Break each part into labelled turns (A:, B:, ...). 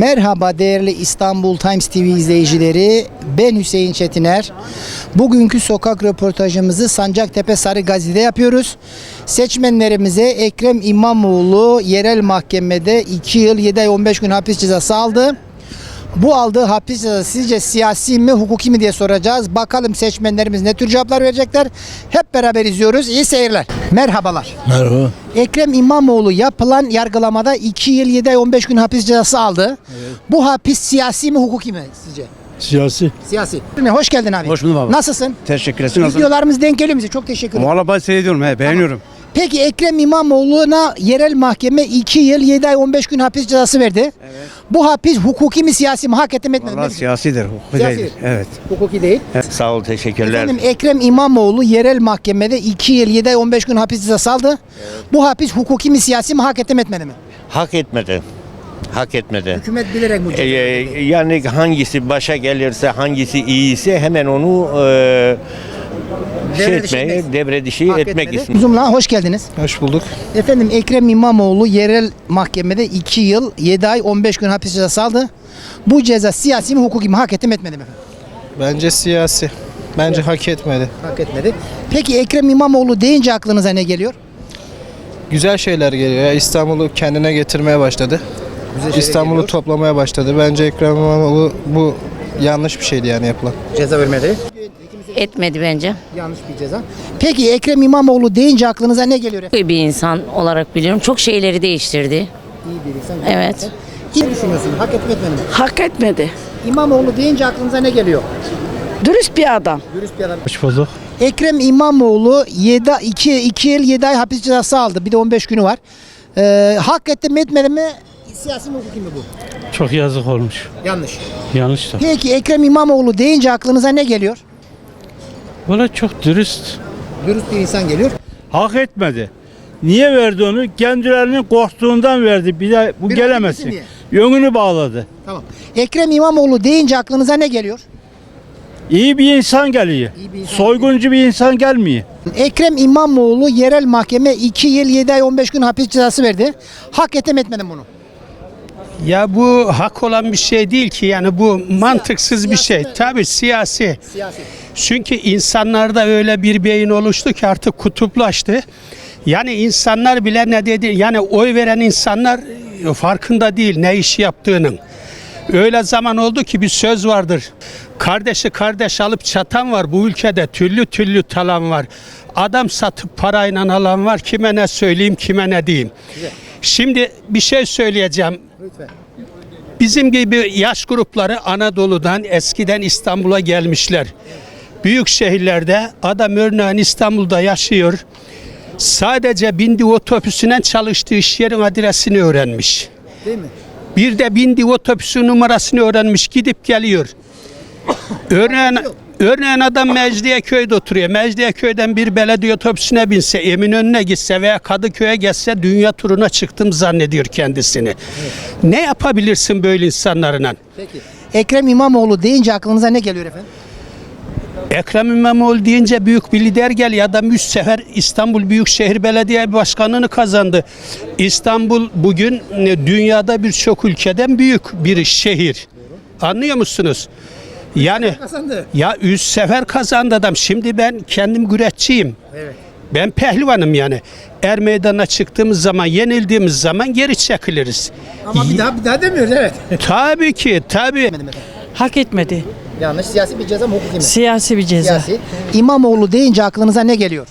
A: Merhaba değerli İstanbul Times TV izleyicileri. Ben Hüseyin Çetiner. Bugünkü sokak röportajımızı Sancaktepe Sarı Gazi'de yapıyoruz. Seçmenlerimize Ekrem İmamoğlu yerel mahkemede 2 yıl 7 ay 15 gün hapis cezası aldı. Bu aldığı hapis cezası sizce siyasi mi hukuki mi diye soracağız. Bakalım seçmenlerimiz ne tür cevaplar verecekler. Hep beraber izliyoruz. İyi seyirler. Merhabalar.
B: Merhaba.
A: Ekrem İmamoğlu yapılan yargılamada 2 yıl 7 ay 15 gün hapis cezası aldı. Bu hapis siyasi mi hukuki mi sizce?
B: Siyasi.
A: Siyasi. Hoş geldin abi.
C: Hoş buldum abi.
A: Nasılsın?
C: Teşekkür ederim.
A: Videolarımız denk geliyor bize. Çok teşekkür ederim.
C: Valla ben seyrediyorum he beğeniyorum.
A: Peki Ekrem İmamoğlu'na yerel mahkeme 2 yıl 7 ay 15 gün hapis cezası verdi. Bu hapis hukuki mi siyasi mi? Hak etmedi mi?
C: Valla siyasidir. Hukuki
A: Siyasi.
C: değildir. Evet.
A: Hukuki değil.
D: Sağ ol teşekkürler.
A: Efendim Ekrem İmamoğlu yerel mahkemede 2 yıl 7 ay 15 gün hapis cezası aldı. Bu hapis hukuki mi siyasi mi? Hak etmedi mi?
D: Hak etmedi. Hak etmedi.
A: Hükümet bilerek bu
D: Ee, yani hangisi başa gelirse hangisi iyiyse hemen onu e, şey
A: Devre dışı
D: etmeye,
A: etmek.
D: devre
A: Hak
D: etmek
A: etmedi.
D: istiyor.
A: Zumla hoş geldiniz.
B: Hoş bulduk.
A: Efendim Ekrem İmamoğlu yerel mahkemede 2 yıl 7 ay 15 gün hapis cezası aldı. Bu ceza siyasi mi hukuki mi hak ettim etmedi mi? efendim?
B: Bence siyasi. Bence hak etmedi.
A: Hak etmedi. Peki Ekrem İmamoğlu deyince aklınıza ne geliyor?
B: Güzel şeyler geliyor ya. İstanbul'u kendine getirmeye başladı. İstanbul'u toplamaya başladı. Bence Ekrem İmamoğlu bu yanlış bir şeydi yani yapılan.
A: Ceza vermedi.
E: Etmedi bence.
A: Yanlış bir ceza. Peki Ekrem İmamoğlu deyince aklınıza ne geliyor efendim?
E: İyi bir insan olarak biliyorum. Çok şeyleri değiştirdi.
A: İyi bir insan.
E: Evet.
A: Ne düşünüyorsun? Hak etmedi mi?
F: Hak etmedi.
A: İmamoğlu deyince aklınıza ne geliyor?
F: Dürüst bir adam.
A: Dürüst bir adam.
B: Hoş bulduk.
A: Ekrem İmamoğlu 7 2 2 yıl 7 ay hapis cezası aldı. Bir de 15 günü var. Ee, hak etti mi etmedi mi? Siyasi mi hukuki mi bu?
G: Çok yazık olmuş.
A: Yanlış.
G: Yanlış da.
A: Peki Ekrem İmamoğlu deyince aklınıza ne geliyor?
G: Valla çok dürüst.
A: Dürüst bir insan geliyor.
G: Hak etmedi. Niye verdi onu? Kendilerinin korktuğundan verdi. Bir de bu
A: Bir
G: gelemezsin.
A: hareketi
G: Yönünü bağladı.
A: Tamam. Ekrem İmamoğlu deyince aklınıza ne geliyor?
G: İyi bir insan geliyor.
A: İyi bir insan
G: Soyguncu bir insan gelmiyor.
A: Ekrem İmamoğlu yerel mahkeme 2 yıl 7 ay 15 gün hapis cezası verdi. Hak ettim etmedim bunu.
H: Ya bu hak olan bir şey değil ki yani bu mantıksız bir şey. Tabii siyasi.
A: Siyasi.
H: Çünkü insanlarda öyle bir beyin oluştu ki artık kutuplaştı. Yani insanlar bile ne dedi yani oy veren insanlar e, farkında değil ne iş yaptığının. Öyle zaman oldu ki bir söz vardır. Kardeşi kardeş alıp çatan var bu ülkede türlü türlü talan var. Adam satıp parayla alan var kime ne söyleyeyim kime ne diyeyim. Şimdi bir şey söyleyeceğim.
A: Lütfen.
H: Bizim gibi yaş grupları Anadolu'dan eskiden İstanbul'a gelmişler. Büyük şehirlerde adam örneğin İstanbul'da yaşıyor. Sadece bindiği otobüsünden çalıştığı iş yerin adresini öğrenmiş.
A: Değil mi?
H: Bir de bindiği otobüsün numarasını öğrenmiş gidip geliyor. Örneğin, örneğin adam Mecidiyeköy'de oturuyor. Mecidiyeköy'den bir belediye otobüsüne binse, Eminönü'ne gitse veya Kadıköy'e geçse dünya turuna çıktım zannediyor kendisini. Ne yapabilirsin böyle insanlarla?
A: Peki. Ekrem İmamoğlu deyince aklınıza ne geliyor efendim?
H: Ekrem İmamoğlu deyince büyük bir lider gel Adam üç sefer İstanbul Büyükşehir Belediye Başkanı'nı kazandı. İstanbul bugün e, dünyada birçok ülkeden büyük bir şehir. Anlıyor musunuz? Yani ya üç sefer kazandı adam. Şimdi ben kendim güreşçiyim.
A: Evet.
H: Ben pehlivanım yani. Er meydana çıktığımız zaman, yenildiğimiz zaman geri çekiliriz.
A: Ama bir daha bir daha demiyoruz evet.
H: Tabii ki, tabii.
F: Hak etmedi.
A: Yanlış. Siyasi bir ceza mı hukuki mi?
F: Siyasi bir ceza.
A: Siyasi. İmamoğlu deyince aklınıza ne geliyor?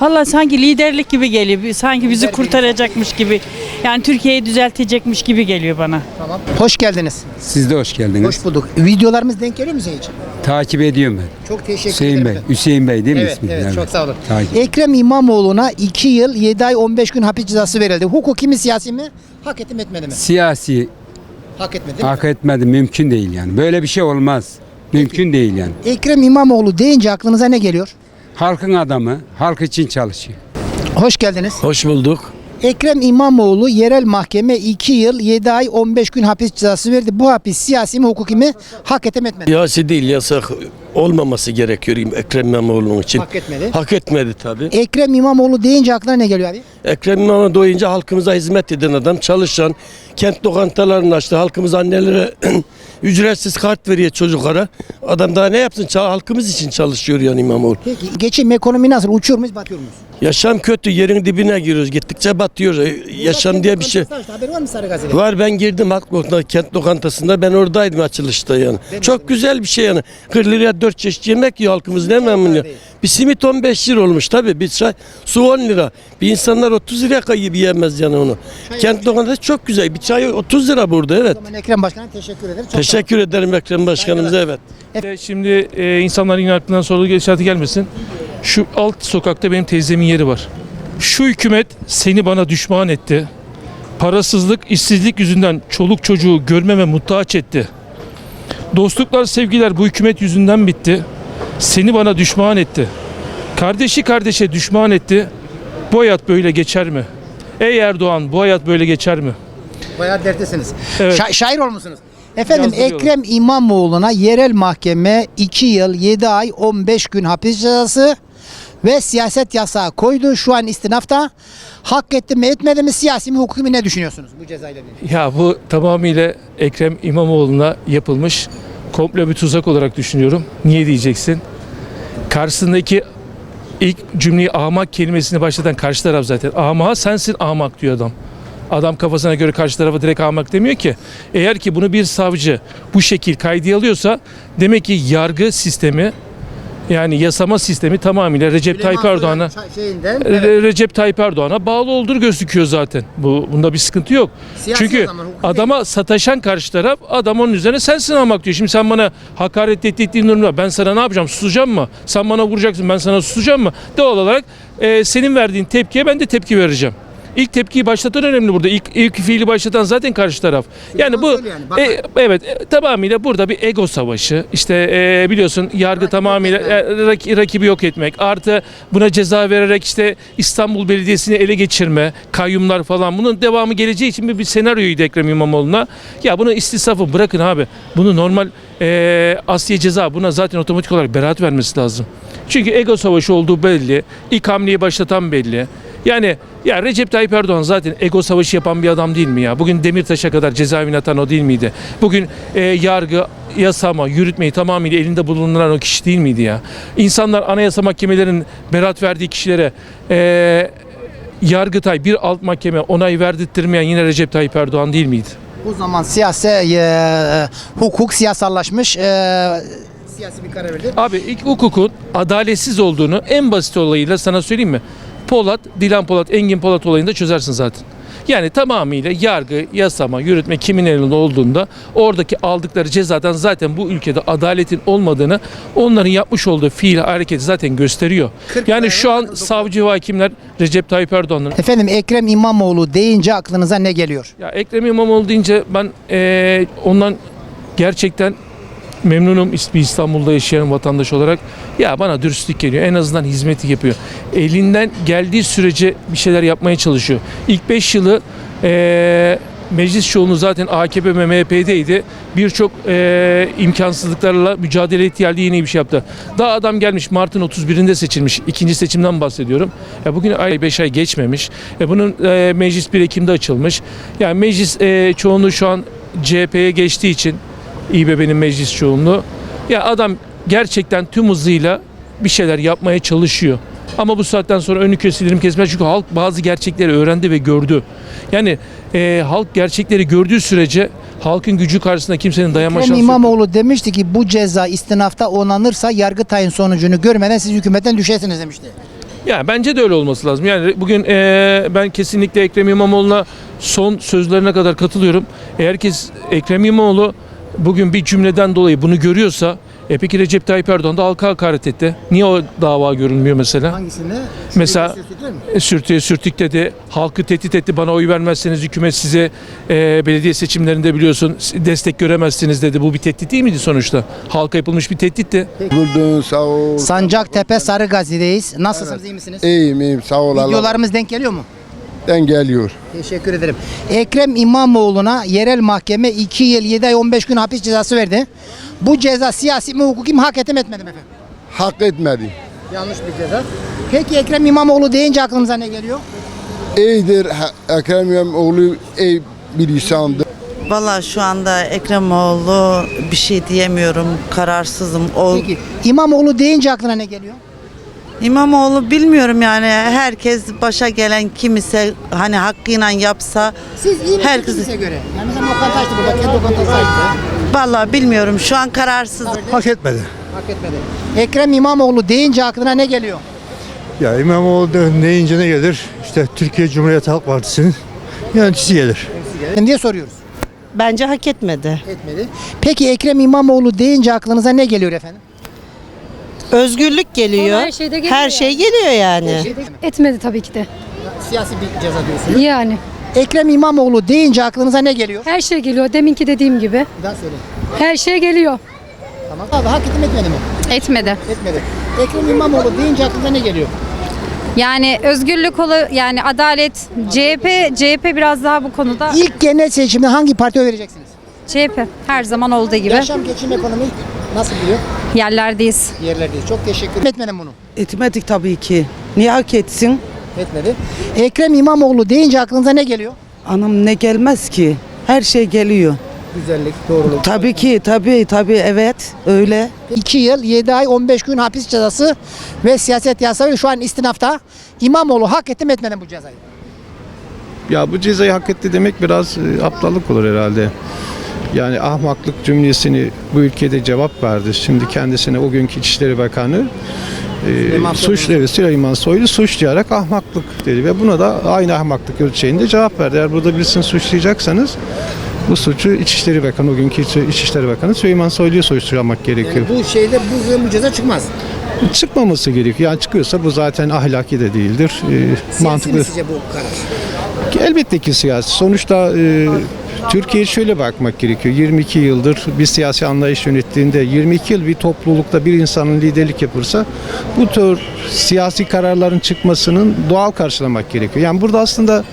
F: Valla sanki liderlik gibi geliyor. Sanki bizi kurtaracakmış gibi. Yani Türkiye'yi düzeltecekmiş gibi geliyor bana.
A: Tamam. Hoş geldiniz.
I: Siz de hoş geldiniz.
A: Hoş bulduk. Videolarımız denk geliyor mu size hiç?
I: Takip ediyorum ben.
A: Çok teşekkür
I: Hüseyin
A: ederim.
I: Bey.
A: efendim.
I: Hüseyin Bey değil mi
A: Evet,
I: ismi?
A: evet, çok sağ olun.
I: Takip.
A: Ekrem İmamoğlu'na 2 yıl 7 ay 15 gün hapis cezası verildi. Hukuki mi siyasi mi? Hak etti mi etmedi mi?
I: Siyasi
A: Hak etmedi değil mi?
I: hak etmedi mümkün değil yani. Böyle bir şey olmaz. Mümkün değil yani.
A: Ekrem İmamoğlu deyince aklınıza ne geliyor?
I: Halkın adamı halk için çalışıyor.
A: Hoş geldiniz.
B: Hoş bulduk.
A: Ekrem İmamoğlu yerel mahkeme 2 yıl 7 ay 15 gün hapis cezası verdi. Bu hapis siyasi mi hukuki mi? Hak etti mi etmedi?
J: Siyasi değil yasak olmaması gerekiyor Ekrem İmamoğlu'nun için.
A: Hak etmedi.
J: Hak etmedi tabi.
A: Ekrem İmamoğlu deyince aklına ne geliyor abi?
J: Ekrem İmamoğlu doyunca halkımıza hizmet eden adam, çalışan, kent lokantalarını açtı. Halkımız annelere ücretsiz kart veriyor çocuklara. Adam daha ne yapsın? Halkımız için çalışıyor yani İmamoğlu.
A: Peki geçim ekonomi nasıl? Uçuyor muyuz batıyor muyuz?
J: Yaşam kötü, yerin dibine giriyoruz. Gittikçe batıyoruz. E, Yaşam diye bir şey.
A: Var mı
J: ben girdim halk kent lokantasında ben oradaydım açılışta yani. Çok güzel bir şey yani. 40 liraya 4 çeşit yemek yiyor halkımız ne memnun ya. Bir simit 15 lira olmuş tabii bir çay su 10 lira. Bir insanlar 30 liraya kayıp yiyemez yani onu. Kent lokantası çok güzel. Bir çay 30 lira burada evet.
A: Ekrem Başkan'a teşekkür ederim. Çok sağ olun.
J: Teşekkür ederim Ekrem Başkanımıza evet.
K: E, Şimdi e, insanların yine aklından soru geçerli gelmesin. Şu alt sokakta benim teyzemin yeri var. Şu hükümet seni bana düşman etti. Parasızlık, işsizlik yüzünden çoluk çocuğu görmeme muhtaç etti. Dostluklar, sevgiler bu hükümet yüzünden bitti. Seni bana düşman etti. Kardeşi kardeşe düşman etti. Bu hayat böyle geçer mi? Ey Erdoğan bu hayat böyle geçer mi?
A: Bayağı dertlisiniz.
K: Evet.
A: Şa- şair olmuşsunuz. Efendim. Ekrem İmamoğlu'na yerel mahkeme 2 yıl 7 ay 15 gün hapis cezası ve siyaset yasağı koydu. Şu an istinafta. Hak etti mi etmedi mi siyasi mi hukuki mi ne düşünüyorsunuz bu cezayla ilgili?
K: Ya bu tamamıyla Ekrem İmamoğlu'na yapılmış komple bir tuzak olarak düşünüyorum. Niye diyeceksin? Karşısındaki ilk cümleyi ahmak kelimesini başlatan karşı taraf zaten. Ahmak sensin ahmak diyor adam. Adam kafasına göre karşı tarafa direkt ahmak demiyor ki. Eğer ki bunu bir savcı bu şekil kaydı alıyorsa demek ki yargı sistemi yani yasama sistemi tamamıyla Recep Tayyip Erdoğan'a Re- Recep Tayyip Erdoğan'a bağlı olduğu gözüküyor zaten. Bu bunda bir sıkıntı yok.
A: Siyasi
K: Çünkü
A: zaman,
K: adama sataşan karşı taraf adam onun üzerine sensin almak diyor. Şimdi sen bana hakaret ettiğin durumda ben sana ne yapacağım? Susacağım mı? Sen bana vuracaksın ben sana susacağım mı? Doğal olarak e, senin verdiğin tepkiye ben de tepki vereceğim. İlk tepkiyi başlatan önemli burada. İlk, ilk fiili başlatan zaten karşı taraf. Yani bu
A: yani,
K: e, evet e, tamamıyla burada bir ego savaşı. İşte e, biliyorsun yargı tamamıyla e, rak- rakibi yok etmek. Artı buna ceza vererek işte İstanbul Belediyesi'ni ele geçirme, kayyumlar falan. Bunun devamı geleceği için bir, bir senaryoydu Ekrem İmamoğlu'na. Ya bunu istisafı bırakın abi. Bunu normal e, Asya ceza buna zaten otomatik olarak beraat vermesi lazım. Çünkü ego savaşı olduğu belli. İlk hamleyi başlatan belli. Yani ya Recep Tayyip Erdoğan zaten ego savaşı yapan bir adam değil mi ya? Bugün Demirtaş'a kadar cezaevine atan o değil miydi? Bugün e, yargı, yasama, yürütmeyi tamamıyla elinde bulunduran o kişi değil miydi ya? İnsanlar anayasa mahkemelerinin beraat verdiği kişilere e, Yargıtay bir alt mahkeme onay verdirtmeyen yine Recep Tayyip Erdoğan değil miydi?
A: O zaman siyasi e, hukuk siyasallaşmış e, siyasi bir karar verdi.
K: Abi ilk hukukun adaletsiz olduğunu en basit olayıyla sana söyleyeyim mi? Polat, Dilan Polat, Engin Polat olayında çözersin zaten. Yani tamamıyla yargı, yasama, yürütme kimin elinde olduğunda oradaki aldıkları cezadan zaten bu ülkede adaletin olmadığını onların yapmış olduğu fiil hareketi zaten gösteriyor. Yani şu an savcı ve hakimler Recep Tayyip Erdoğan'ın
A: Efendim Ekrem İmamoğlu deyince aklınıza ne geliyor?
K: ya Ekrem İmamoğlu deyince ben eee, ondan gerçekten memnunum bir İstanbul'da yaşayan vatandaş olarak. Ya bana dürüstlük geliyor. En azından hizmeti yapıyor. Elinden geldiği sürece bir şeyler yapmaya çalışıyor. İlk 5 yılı eee, meclis çoğunluğu zaten AKP ve MHP'deydi. Birçok eee, imkansızlıklarla mücadele ettiği halde yeni bir şey yaptı. Daha adam gelmiş Mart'ın 31'inde seçilmiş. İkinci seçimden bahsediyorum. Ya bugün ay 5 ay geçmemiş. E bunun eee, meclis 1 Ekim'de açılmış. Yani meclis eee, çoğunluğu şu an CHP'ye geçtiği için İBB'nin meclis çoğunluğu. Ya adam gerçekten tüm hızıyla bir şeyler yapmaya çalışıyor. Ama bu saatten sonra önü kesilerim kesmez çünkü halk bazı gerçekleri öğrendi ve gördü. Yani e, halk gerçekleri gördüğü sürece halkın gücü karşısında kimsenin dayanma şansı yok.
A: İmamoğlu demişti ki bu ceza istinafta onanırsa Yargıtay'ın sonucunu görmeden siz hükümetten düşersiniz demişti.
K: Ya bence de öyle olması lazım. Yani bugün eee, ben kesinlikle Ekrem İmamoğlu'na son sözlerine kadar katılıyorum. Eğer ki Ekrem İmamoğlu bugün bir cümleden dolayı bunu görüyorsa e peki Recep Tayyip Erdoğan da halka hakaret etti. Niye o dava görülmüyor mesela?
A: Hangisinde?
K: Mesela sürtüye sürtük dedi. Halkı tehdit etti. Bana oy vermezseniz hükümet size e, belediye seçimlerinde biliyorsun destek göremezsiniz dedi. Bu bir tehdit değil miydi sonuçta? Halka yapılmış bir tehditti.
L: Buldun sağ ol.
A: Sancaktepe Sarıgazi'deyiz. Nasılsınız iyi misiniz?
L: İyiyim iyiyim sağ ol.
A: Videolarımız denk geliyor mu?
L: hükümetten geliyor.
A: Teşekkür ederim. Ekrem İmamoğlu'na yerel mahkeme 2 yıl 7 ay 15 gün hapis cezası verdi. Bu ceza siyasi mi hukuki mi hak etti mi etmedi mi efendim?
L: Hak etmedi.
A: Yanlış bir ceza. Peki Ekrem İmamoğlu deyince aklınıza ne geliyor?
L: İyidir Ekrem İmamoğlu iyi bir insandır.
M: Valla şu anda Ekremoğlu bir şey diyemiyorum. Kararsızım. O
A: Peki İmamoğlu deyince aklına ne geliyor?
M: İmamoğlu bilmiyorum yani herkes başa gelen kim ise hani hakkıyla yapsa
A: Siz iyi
M: Herkes-
A: göre? Yani mesela lokanta açtı burada, kendi lokantası açtı.
M: Valla bilmiyorum şu an kararsız.
C: Hak etmedi.
A: Hak etmedi. Ekrem İmamoğlu deyince aklına ne geliyor?
C: Ya İmamoğlu deyince ne gelir? İşte Türkiye Cumhuriyeti Halk Partisi'nin yöneticisi gelir.
A: diye soruyoruz.
M: Bence hak etmedi.
A: Etmedi. Peki Ekrem İmamoğlu deyince aklınıza ne geliyor efendim?
M: Özgürlük geliyor.
F: Her şeyde geliyor
M: Her şey geliyor yani.
F: Etmedi tabii ki de.
A: Siyasi bir ceza diyorsunuz.
F: Yani
A: Ekrem İmamoğlu deyince aklınıza ne geliyor?
F: her şey geliyor. Deminki dediğim gibi.
A: Bir daha söyle.
F: Her şey geliyor.
A: Tamam. Abi hak etti mi etmedi mi?
N: Etmedi.
A: Etmedi. Ekrem İmamoğlu deyince aklınıza ne geliyor?
N: Yani özgürlük olu yani adalet CHP CHP biraz daha bu konuda
A: İlk genel seçimde hangi partiye oy vereceksiniz?
N: CHP her zaman olduğu gibi
A: Yaşam, geçim, ekonomi nasıl gidiyor?
N: yerlerdeyiz.
A: Yerlerdeyiz. Çok teşekkür ederim. Etmedim bunu.
M: Etmedik tabii ki. Niye hak etsin?
A: Etmedi. Ekrem İmamoğlu deyince aklınıza ne geliyor?
M: Anam ne gelmez ki? Her şey geliyor.
A: Güzellik, doğruluk.
M: Tabii ki tabii tabii evet öyle.
A: 2 yıl 7 ay 15 gün hapis cezası ve siyaset yasağı şu an istinafta. İmamoğlu hak etti mi etmedi mi bu cezayı?
B: Ya bu cezayı hak etti demek biraz e, aptallık olur herhalde. Yani ahmaklık cümlesini bu ülkede cevap verdi. Şimdi kendisine o günkü İçişleri Bakanı
A: Süleyman
B: e, suç evet, Süleyman Soylu suçlayarak ahmaklık dedi ve buna da aynı ahmaklık ölçeğinde cevap verdi. Eğer burada birisini suçlayacaksanız bu suçu İçişleri Bakanı, o günkü İç- İçişleri Bakanı Süleyman Soylu'yu suçlamak gerekiyor.
A: bu şeyde bu, bu ceza çıkmaz.
B: Çıkmaması gerekiyor. Yani çıkıyorsa bu zaten ahlaki de değildir. E,
A: Siyasi
B: mantıklı.
A: sizce bu karar?
B: Elbette ki siyasi. Sonuçta e, Türkiye'ye şöyle bakmak gerekiyor. 22 yıldır bir siyasi anlayış yönettiğinde 22 yıl bir toplulukta bir insanın liderlik yapırsa bu tür siyasi kararların çıkmasının doğal karşılamak gerekiyor. Yani burada aslında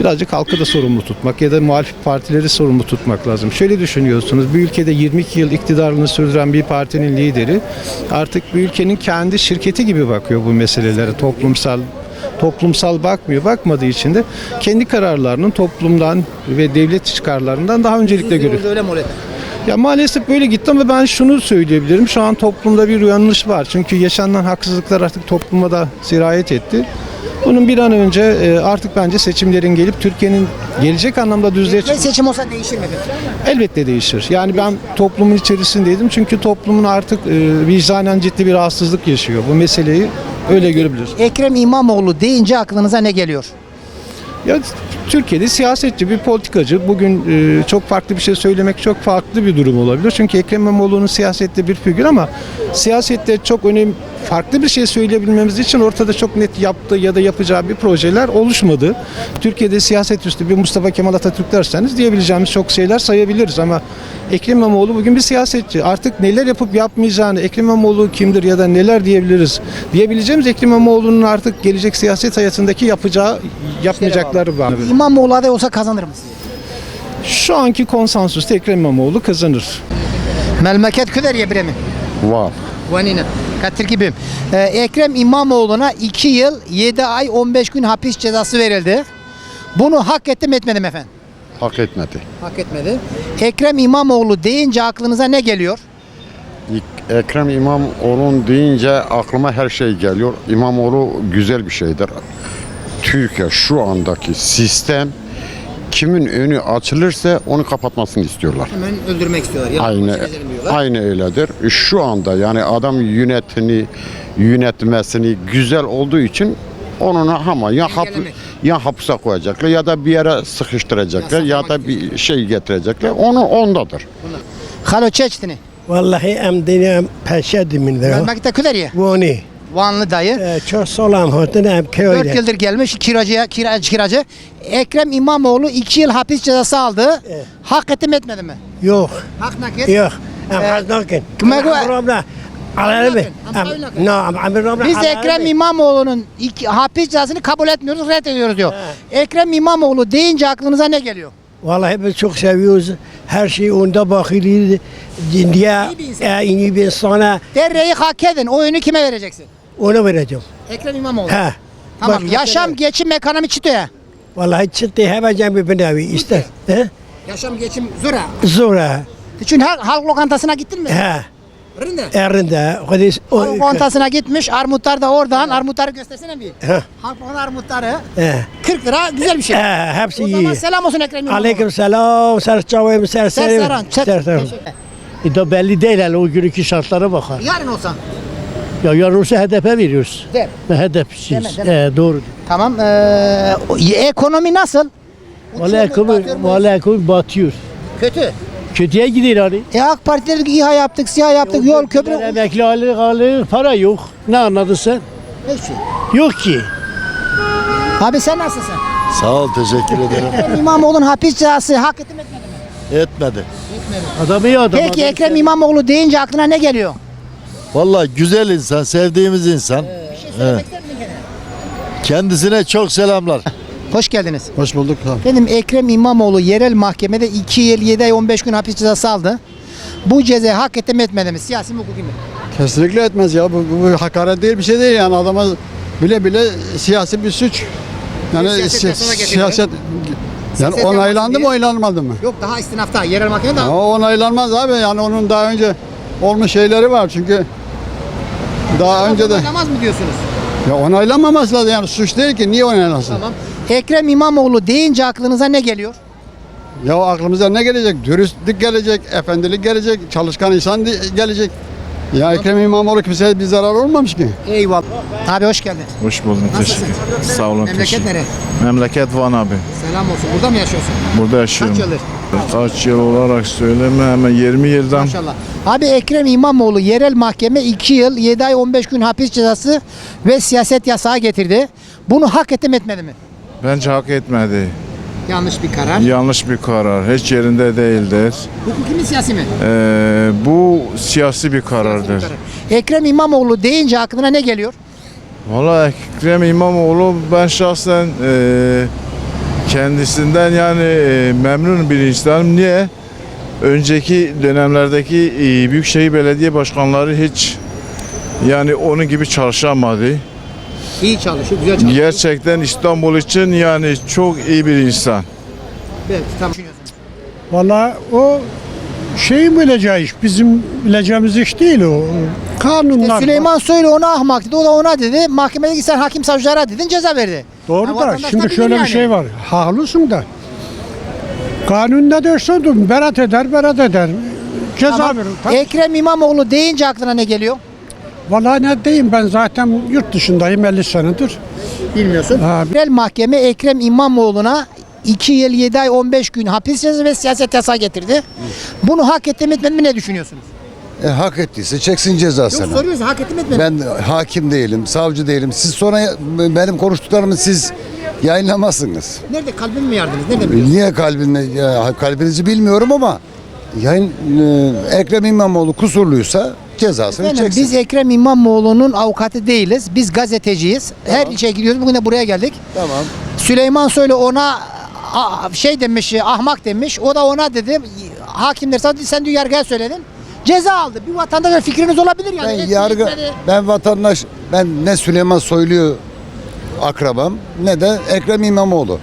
B: birazcık halkı da sorumlu tutmak ya da muhalif partileri sorumlu tutmak lazım. Şöyle düşünüyorsunuz. Bir ülkede 22 yıl iktidarını sürdüren bir partinin lideri artık bir ülkenin kendi şirketi gibi bakıyor bu meselelere. Toplumsal toplumsal bakmıyor. Bakmadığı için de kendi kararlarının toplumdan ve devlet çıkarlarından daha öncelikle görüyor.
A: Öyle mi oluyor?
B: Ya maalesef böyle gitti ama ben şunu söyleyebilirim. Şu an toplumda bir uyanış var. Çünkü yaşanan haksızlıklar artık topluma da sirayet etti. Bunun bir an önce e, artık bence seçimlerin gelip Türkiye'nin gelecek anlamda düzlüğe çıkması
A: seçim olsa değişir mi
B: elbette değişir. Yani ben toplumun içerisindeydim. Çünkü toplumun artık e, vicdanen ciddi bir rahatsızlık yaşıyor. Bu meseleyi öyle görebiliriz.
A: Ekrem İmamoğlu deyince aklınıza ne geliyor?
B: Ya Türkiye'de siyasetçi bir politikacı. Bugün e, çok farklı bir şey söylemek çok farklı bir durum olabilir. Çünkü Ekrem İmamoğlu'nun siyasette bir figür ama siyasette çok önemli farklı bir şey söyleyebilmemiz için ortada çok net yaptığı ya da yapacağı bir projeler oluşmadı. Türkiye'de siyaset üstü bir Mustafa Kemal Atatürk derseniz diyebileceğimiz çok şeyler sayabiliriz ama Ekrem İmamoğlu bugün bir siyasetçi. Artık neler yapıp yapmayacağını, Ekrem İmamoğlu kimdir ya da neler diyebiliriz diyebileceğimiz Ekrem İmamoğlu'nun artık gelecek siyaset hayatındaki yapacağı, yapmayacakları var.
A: İmamoğlu aday olsa kazanır mı?
B: Şu anki konsensusta Ekrem İmamoğlu kazanır.
A: Memleket Küderiye Bremen.
L: Var.
A: Vanina. Katir gibi. Ee, Ekrem İmamoğlu'na 2 yıl 7 ay 15 gün hapis cezası verildi. Bunu hak etti mi etmedi mi efendim?
L: Hak etmedi.
A: Hak etmedi. Ekrem İmamoğlu deyince aklınıza ne geliyor?
L: Ekrem İmamoğlu deyince aklıma her şey geliyor. İmamoğlu güzel bir şeydir. Türkiye şu andaki sistem kimin önü açılırsa onu kapatmasını istiyorlar.
A: Hemen öldürmek istiyorlar.
L: Aynı aynı öyledir. Şu anda yani adam yönetini yönetmesini güzel olduğu için onun ama ya hap, ya hapse koyacaklar ya da bir yere sıkıştıracaklar
A: Ya
L: ya, da bir şey getirecekler. Onu ondadır.
A: Halo Çeçtini.
H: Vallahi em dinam peşedim min
A: Memlekette Küderiye.
H: Voni.
A: Vanlı dayı.
H: Çok solam hotin em
A: 4 yıldır gelmiş kiracıya kiracı kiracı. Ekrem İmamoğlu 2 yıl hapis cezası aldı. Hak etti mi etmedi mi?
H: Yok.
A: Hak nakit.
H: Yok. Em
A: Ee,
H: hazdakin.
A: kime bu-
H: Haramla.
A: Abi, Biz Ekrem İmamoğlu'nun hapis cezasını kabul etmiyoruz, reddediyoruz diyor. Ekrem İmamoğlu deyince aklınıza ne geliyor?
O: Vallahi biz çok seviyoruz. Her şey onda bakılıyor. Diye e, iyi bir insana
A: Derreyi hak edin. Oyunu kime vereceksin?
O: Ona vereceğim.
A: Ekrem İmamoğlu.
O: He.
A: Tamam.
O: Başka
A: Yaşam, geçim, ekonomi çıtıyor.
O: Vallahi çıktı hemen bir nevi ister. He?
A: Yaşam, geçim zora.
O: Zor ha.
A: Için her halk lokantasına gittin mi?
O: He.
A: Rinde.
O: Erinde. Hadi o.
A: Halk lokantasına gitmiş. Armutlar da oradan. Armutları göstersene bir.
O: He.
A: Halk lokantası armutları.
O: He.
A: 40 lira güzel bir şey.
O: He, hepsi
A: o
O: iyi.
A: zaman selam olsun Ekrem İmamoğlu.
O: Aleyküm selam. Serçavayım serserim.
A: Serseran, çek.
O: Serserim. E da belli değil hele o günkü şartlara bakar.
A: Yarın olsan.
O: Ya yarın olsa HDP veriyoruz. HDP'siz.
A: Deme, deme.
O: He, doğru.
A: Tamam. Ee, ekonomi nasıl?
O: Vallahi ekonomi, vallahi ekonomi batıyor.
A: Kötü.
O: Kötüye gidiyor hani.
A: E AK Parti dedik İHA yaptık, SİHA yaptık, yol, köprü.
O: Emekli alır, alır, para yok. Ne anladın sen?
A: Hiçbir şey.
O: Yok ki.
A: Abi sen nasılsın?
P: Sağ ol teşekkür ederim.
A: İmamoğlu'nun hapis cezası hak etti mi etmedi mi?
P: Etmedi.
O: Adam iyi adam.
A: Peki
O: adam.
A: Ekrem İmamoğlu deyince aklına ne geliyor?
P: Vallahi güzel insan, sevdiğimiz insan. Evet. Kendisine çok selamlar.
A: Hoş geldiniz.
P: Hoş bulduk.
A: Benim Ekrem İmamoğlu yerel mahkemede 2 yıl 7 ay 15 gün hapis cezası aldı. Bu cezayı hak etti mi etmedi mi? Siyasi mi hukuki mi?
B: Kesinlikle etmez ya. Bu, bu, bu hakaret değil bir şey değil yani adama bile bile siyasi bir suç. Yani
A: Siyaset
B: si-
A: yasama getirdi.
B: siyaset yani
A: Siyaset
B: onaylandı
A: yapmasın
B: mı
A: diye.
B: onaylanmadı mı?
A: Yok daha istinafta yerel mahkemede daha.
B: onaylanmaz abi yani onun daha önce olmuş şeyleri var çünkü daha önce de
A: Onaylamaz mı diyorsunuz?
B: ya onaylanmaması lazım yani suç değil ki niye onaylansın?
A: Tamam. Ekrem İmamoğlu deyince aklınıza ne geliyor?
B: Ya aklımıza ne gelecek? Dürüstlük gelecek, efendilik gelecek, çalışkan insan di- gelecek. Ya Ekrem İmamoğlu kimseye bir zarar olmamış ki.
A: Eyvallah. Abi hoş geldin.
Q: Hoş buldum.
A: Nasılsın?
Q: Teşekkür. Sağ olun.
A: Memleket
Q: teşekkür.
A: nere?
Q: Memleket Van abi.
A: Selam olsun. Burada mı yaşıyorsun?
Q: Burada yaşıyorum.
A: Kaç yıldır?
Q: Kaç yıl olarak söyleme hemen 20 yıldan.
A: Maşallah. Abi Ekrem İmamoğlu yerel mahkeme 2 yıl 7 ay 15 gün hapis cezası ve siyaset yasağı getirdi. Bunu hak etti mi etmedi mi?
Q: Bence hak etmedi.
A: Yanlış bir karar.
Q: Yanlış bir karar. Hiç yerinde değildir.
A: Hukuki mi siyasi mi?
Q: Ee, bu siyasi bir karardır.
A: Ekrem İmamoğlu deyince aklına ne geliyor?
Q: Valla Ekrem İmamoğlu ben şahsen e, kendisinden yani e, memnun bir insanım. Niye? Önceki dönemlerdeki e, büyükşehir belediye başkanları hiç yani onun gibi çalışamadı.
A: İyi çalışıyor, güzel çalışıyor.
Q: Gerçekten İstanbul için yani çok iyi bir insan.
A: Evet, tamam.
H: Valla o şeyin bileceği iş. Bizim bileceğimiz iş değil o. Kanunlar.
A: Süleyman Soylu ona ahmak dedi, o da ona dedi. Mahkemede sen hakim savcılara dedin, ceza verdi.
H: Doğru
A: Ha,
H: da
A: vatandaş da
H: şimdi
A: bilir
H: şöyle
A: yani.
H: bir şey var. Haklısın da. Kanun ne derse dur. Berat eder, berat eder. Ceza
A: Tamam.
H: verir. Tabii.
A: Ekrem İmamoğlu deyince aklına ne geliyor?
H: Vallahi ne diyeyim ben zaten yurt dışındayım 50 senedir.
A: Bilmiyorsun.
H: Ha,
A: Yerel mahkeme Ekrem İmamoğlu'na 2 yıl 7 ay 15 gün hapis cezası ve siyaset yasağı getirdi. Bunu hak etti mi etmedi mi ne düşünüyorsunuz?
P: E, hak ettiyse çeksin cezasını.
A: Yok soruyoruz hak etti mi etmedi mi?
P: Ben hakim değilim, savcı değilim. Siz sonra benim konuştuklarımı siz yayınlamazsınız.
A: Nerede kalbim mi yardınız? Nerede biliyorsun?
P: Niye kalbinle, ya, kalbinizi bilmiyorum ama yayın e, Ekrem İmamoğlu kusurluysa cezasını
A: Efendim,
P: çeksin.
A: biz Ekrem İmamoğlu'nun avukatı değiliz. Biz gazeteciyiz. Her işe gidiyoruz. Bugün de buraya geldik.
P: Tamam.
A: Süleyman Soylu ona şey demiş, ahmak demiş. O da ona dedi. Hakimler sen, sen diyor yargıya söyledin. Ceza aldı. Bir vatandaşa fikriniz olabilir yani.
P: Ben yargı, ben vatandaş, ben ne Süleyman Soylu'yu akrabam ne de Ekrem İmamoğlu.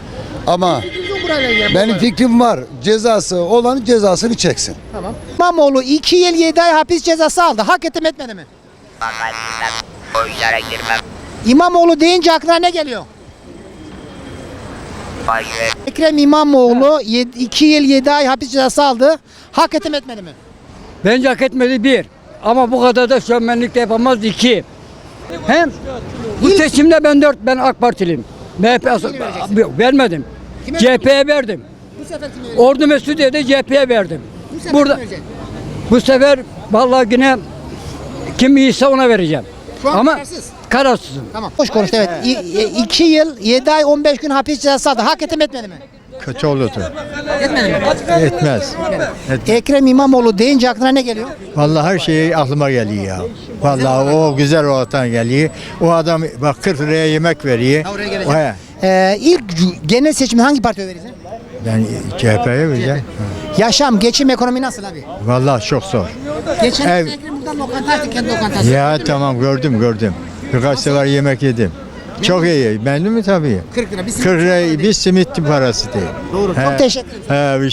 P: Ama
A: Bizim
P: benim fikrim var. Cezası olan cezasını çeksin.
A: Tamam. İmamoğlu 2 yıl 7 ay hapis cezası aldı. Hak etti mi etmedi mi?
R: Girmem.
A: İmamoğlu deyince aklına ne geliyor? Ekrem İmamoğlu 2 yıl 7 ay hapis cezası aldı. Hak etti mi etmedi mi?
O: Bence hak etmedi bir. Ama bu kadar da şömenlik de yapamaz iki. Hem bu seçimde ben dört, ben AK Partiliyim. MHP yok vermedim. CHP'ye verdim.
A: Bu sefer?
O: Ordu Mesudiye'de CHP'ye verdim.
A: Bu sefer
O: Burada bu sefer vallahi yine kim iyiyse ona vereceğim.
A: Şu an
O: Ama
A: kararsız.
O: kararsızım.
A: Tamam. Hoş konuştu evet. 2 yıl 7 ay 15 gün hapis cezası aldı. Hak etti mi etmedi mi?
C: Kötü olurdu.
A: Etmedi mi?
C: Etmez.
A: Ekrem İmamoğlu deyince aklına ne geliyor?
C: Vallahi her şey aklıma geliyor ya. Vallahi o güzel ortadan geliyor. O adam bak 40 liraya yemek veriyor.
A: oraya geleceğim.
C: He.
A: Ee, ilk genel seçimi hangi partiye verirsin?
C: Yani CHP'ye vereceğim.
A: Yaşam, geçim, ekonomi nasıl abi?
C: Vallahi çok zor.
A: Geçen
C: Ev-
A: Ekrem buradan lokanta açtı, kendi lokantası.
C: Ya tamam gördüm gördüm. Birkaç sefer yemek yedim. Çok iyi. Memnun mu tabii?
A: 40 lira. Bir simit
C: 40 lira bir simit parası değil.
A: Doğru. Çok teşekkür ederim.
C: He bir şey.